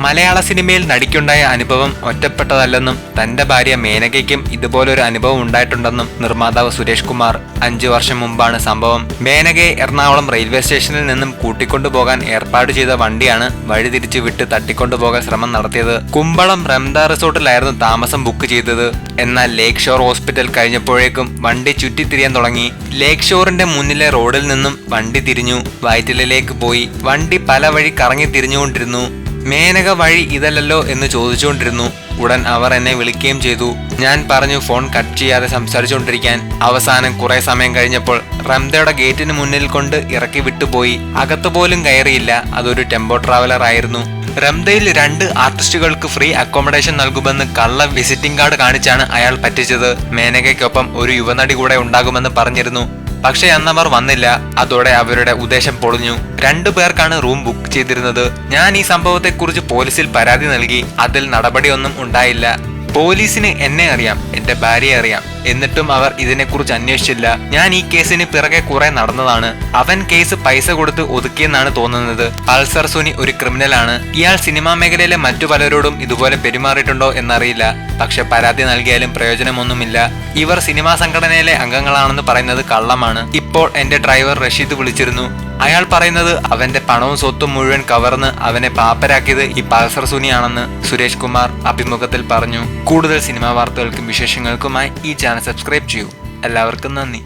മലയാള സിനിമയിൽ നടിക്കുണ്ടായ അനുഭവം ഒറ്റപ്പെട്ടതല്ലെന്നും തന്റെ ഭാര്യ മേനകയ്ക്കും ഇതുപോലൊരു അനുഭവം ഉണ്ടായിട്ടുണ്ടെന്നും നിർമ്മാതാവ് സുരേഷ് കുമാർ അഞ്ചു വർഷം മുമ്പാണ് സംഭവം. മേനകയെ എറണാകുളം റെയിൽവേ സ്റ്റേഷനിൽ നിന്നും കൂട്ടിക്കൊണ്ടുപോകാൻ ഏർപ്പാട് ചെയ്ത വണ്ടിയാണ് വഴിതിരിച്ചു വിട്ട് തട്ടിക്കൊണ്ടുപോകാൻ ശ്രമം നടത്തിയത്. കുമ്പളം റംദ റിസോർട്ടിലായിരുന്നു താമസം ബുക്ക് ചെയ്തത്. എന്നാൽ ലേക്ക് ഷോർ ഹോസ്പിറ്റൽ കഴിഞ്ഞപ്പോഴേക്കും വണ്ടി ചുറ്റിത്തിരിയാൻ തുടങ്ങി. ലേക്ക് ഷോറിന്റെ മുന്നിലെ റോഡിൽ നിന്നും വണ്ടി തിരിഞ്ഞു. വയറ്റിലേക്ക് പോയി. വണ്ടി പല വഴി കറങ്ങി തിരിഞ്ഞുകൊണ്ടിരുന്നു. മേനക വഴി ഇതല്ലല്ലോ എന്ന് ചോദിച്ചുകൊണ്ടിരുന്നു. ഉടൻ അവർ എന്നെ വിളിക്കുകയും ചെയ്തു. ഞാൻ പറഞ്ഞു ഫോൺ കട്ട് ചെയ്യാതെ സംസാരിച്ചുകൊണ്ടിരിക്കാൻ. അവസാനം കുറെ സമയം കഴിഞ്ഞപ്പോൾ റംദയുടെ ഗേറ്റിന് മുന്നിൽ കൊണ്ട് ഇറക്കി വിട്ടുപോയി. അകത്ത് പോലും കയറിയില്ല. അതൊരു ടെമ്പോ ട്രാവലർ ആയിരുന്നു. റംദയിൽ രണ്ട് ആർട്ടിസ്റ്റുകൾക്ക് ഫ്രീ അക്കോമഡേഷൻ നൽകുമെന്ന് കള്ള വിസിറ്റിംഗ് കാർഡ് കാണിച്ചാണ് അയാൾ പറ്റിച്ചത്. മേനകയ്ക്കൊപ്പം ഒരു യുവനടി കൂടെ ഉണ്ടാകുമെന്ന് പറഞ്ഞിരുന്നു. പക്ഷേ അന്നവർ വന്നില്ല. അതോടെ അവരുടെ ഉദ്ദേശം പൊളിഞ്ഞു. രണ്ടു പേർക്കാണ് റൂം ബുക്ക് ചെയ്തിരുന്നത്. ഞാൻ ഈ സംഭവത്തെക്കുറിച്ച് പോലീസിൽ പരാതി നൽകി. അതിൽ നടപടിയൊന്നും ഉണ്ടായില്ല. പോലീസിന് എന്നെ അറിയാം എന്റെ ഭാര്യയെ അറിയാം. എന്നിട്ടും അവർ ഇതിനെക്കുറിച്ച് അന്വേഷിച്ചില്ല. ഞാൻ ഈ കേസിന് പിറകെ കുറെ നടന്നതാണ്. അവൻ കേസ് പൈസ കൊടുത്ത് ഒതുക്കിയെന്നാണ് തോന്നുന്നത്. പൾസർ സുനി ഒരു ക്രിമിനലാണ്. ഇയാൾ സിനിമാ മേഖലയിലെ മറ്റു പലരോടും ഇതുപോലെ പെരുമാറിയിട്ടുണ്ടോ എന്നറിയില്ല. പക്ഷെ പരാതി നൽകിയാലും പ്രയോജനമൊന്നുമില്ല. ഇവർ സിനിമാ സംഘടനയിലെ അംഗങ്ങളാണെന്ന് പറയുന്നത് കള്ളമാണ്. ഇപ്പോൾ എന്റെ ഡ്രൈവർ റഷീദ് വിളിച്ചിരുന്നു. അയാൾ പറയുന്നത് അവന്റെ പണവും സ്വത്തും മുഴുവൻ കവർന്ന് അവനെ പാപ്പരാക്കിയത് ഈ പൾസർ സുനിയാണെന്ന് സുരേഷ് കുമാർ അഭിമുഖത്തിൽ പറഞ്ഞു. കൂടുതൽ സിനിമാ വാർത്തകൾക്കും വിശേഷങ്ങൾക്കുമായി ഈ ചാനൽ സബ്സ്ക്രൈബ് ചെയ്യൂ. എല്ലാവർക്കും നന്ദി.